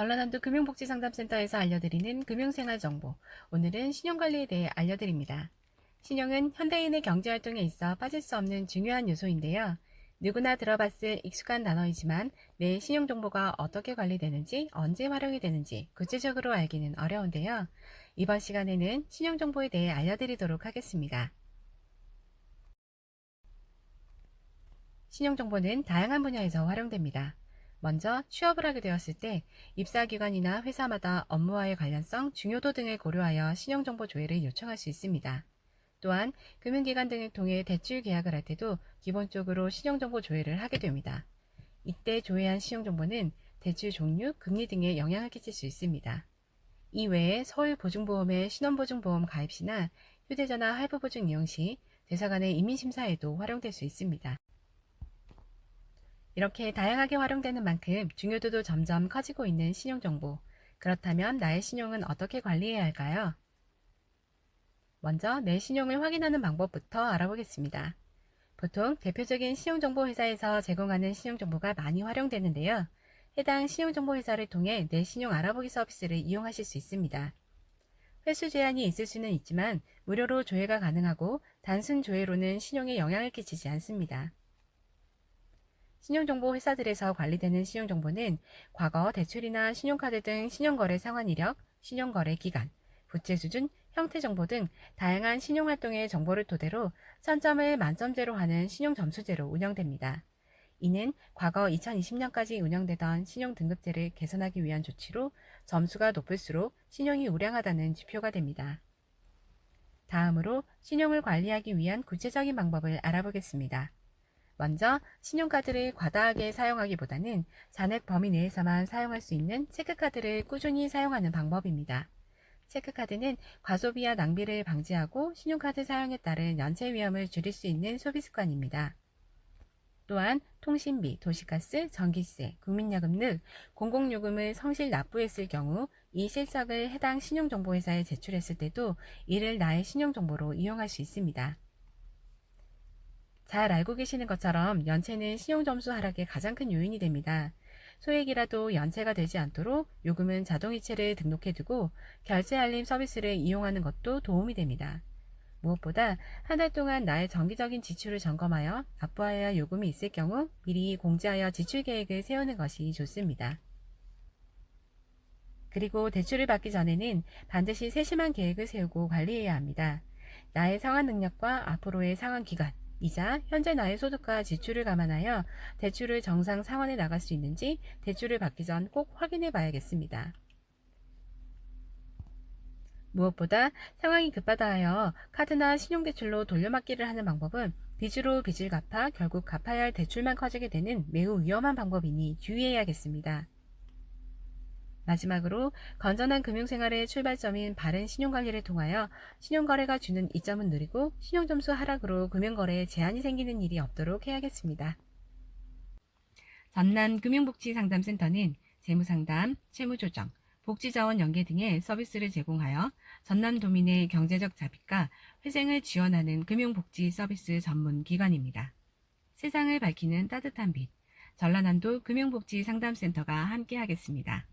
전라남도 금융복지상담센터에서 알려드리는 금융생활정보. 오늘은 신용관리에 대해 알려드립니다. 신용은 현대인의 경제활동에 있어 빠질 수 없는 중요한 요소인데요. 누구나 들어봤을 익숙한 단어이지만 내 신용정보가 어떻게 관리되는지, 언제 활용이 되는지 구체적으로 알기는 어려운데요. 이번 시간에는 신용정보에 대해 알려드리도록 하겠습니다. 신용정보는 다양한 분야에서 활용됩니다. 먼저 취업을 하게 되었을 때 입사기관이나 회사마다 업무와의 관련성, 중요도 등을 고려하여 신용정보 조회를 요청할 수 있습니다. 또한 금융기관 등을 통해 대출 계약을 할 때도 기본적으로 신용정보 조회를 하게 됩니다. 이때 조회한 신용정보는 대출 종류, 금리 등에 영향을 끼칠 수 있습니다. 이외에 서울보증보험의 신원보증보험 가입 시나 휴대전화 할부보증 이용 시 대사관의 이민심사에도 활용될 수 있습니다. 이렇게 다양하게 활용되는 만큼 중요도도 점점 커지고 있는 신용정보. 그렇다면 나의 신용은 어떻게 관리해야 할까요? 먼저 내 신용을 확인하는 방법부터 알아보겠습니다. 보통 대표적인 신용정보 회사에서 제공하는 신용정보가 많이 활용되는데요. 해당 신용정보 회사를 통해 내 신용 알아보기 서비스를 이용하실 수 있습니다. 횟수 제한이 있을 수는 있지만 무료로 조회가 가능하고 단순 조회로는 신용에 영향을 끼치지 않습니다. 신용정보 회사들에서 관리되는 신용정보는 과거 대출이나 신용카드 등 신용거래 상환 이력, 신용거래 기간, 부채 수준, 형태 정보 등 다양한 신용활동의 정보를 토대로 선점을 만점제로 하는 신용점수제로 운영됩니다. 이는 과거 2020년까지 운영되던 신용등급제를 개선하기 위한 조치로 점수가 높을수록 신용이 우량하다는 지표가 됩니다. 다음으로 신용을 관리하기 위한 구체적인 방법을 알아보겠습니다. 먼저 신용카드를 과다하게 사용하기보다는 잔액 범위 내에서만 사용할 수 있는 체크카드를 꾸준히 사용하는 방법입니다. 체크카드는 과소비와 낭비를 방지하고 신용카드 사용에 따른 연체 위험을 줄일 수 있는 소비 습관입니다. 또한 통신비, 도시가스, 전기세, 국민야금 등 공공요금을 성실 납부했을 경우 이 실적을 해당 신용정보회사에 제출했을 때도 이를 나의 신용정보로 이용할 수 있습니다. 잘 알고 계시는 것처럼 연체는 신용점수 하락의 가장 큰 요인이 됩니다. 소액이라도 연체가 되지 않도록 요금은 자동이체를 등록해두고 결제 알림 서비스를 이용하는 것도 도움이 됩니다. 무엇보다 한 달 동안 나의 정기적인 지출을 점검하여 납부하여야 할 요금이 있을 경우 미리 공지하여 지출 계획을 세우는 것이 좋습니다. 그리고 대출을 받기 전에는 반드시 세심한 계획을 세우고 관리해야 합니다. 나의 상환 능력과 앞으로의 상환 기간, 이자, 현재 나의 소득과 지출을 감안하여 대출을 정상 상환해 나갈 수 있는지 대출을 받기 전 꼭 확인해 봐야겠습니다. 무엇보다 상황이 급하다 하여 카드나 신용대출로 돌려막기를 하는 방법은 빚으로 빚을 갚아 결국 갚아야 할 대출만 커지게 되는 매우 위험한 방법이니 주의해야겠습니다. 마지막으로 건전한 금융생활의 출발점인 바른 신용관리를 통하여 신용거래가 주는 이점은 누리고 신용점수 하락으로 금융거래에 제한이 생기는 일이 없도록 해야겠습니다. 전남 금융복지상담센터는 재무상담, 채무조정, 복지자원 연계 등의 서비스를 제공하여 전남 도민의 경제적 자립과 회생을 지원하는 금융복지 서비스 전문 기관입니다. 세상을 밝히는 따뜻한 빛, 전라남도 금융복지상담센터가 함께하겠습니다.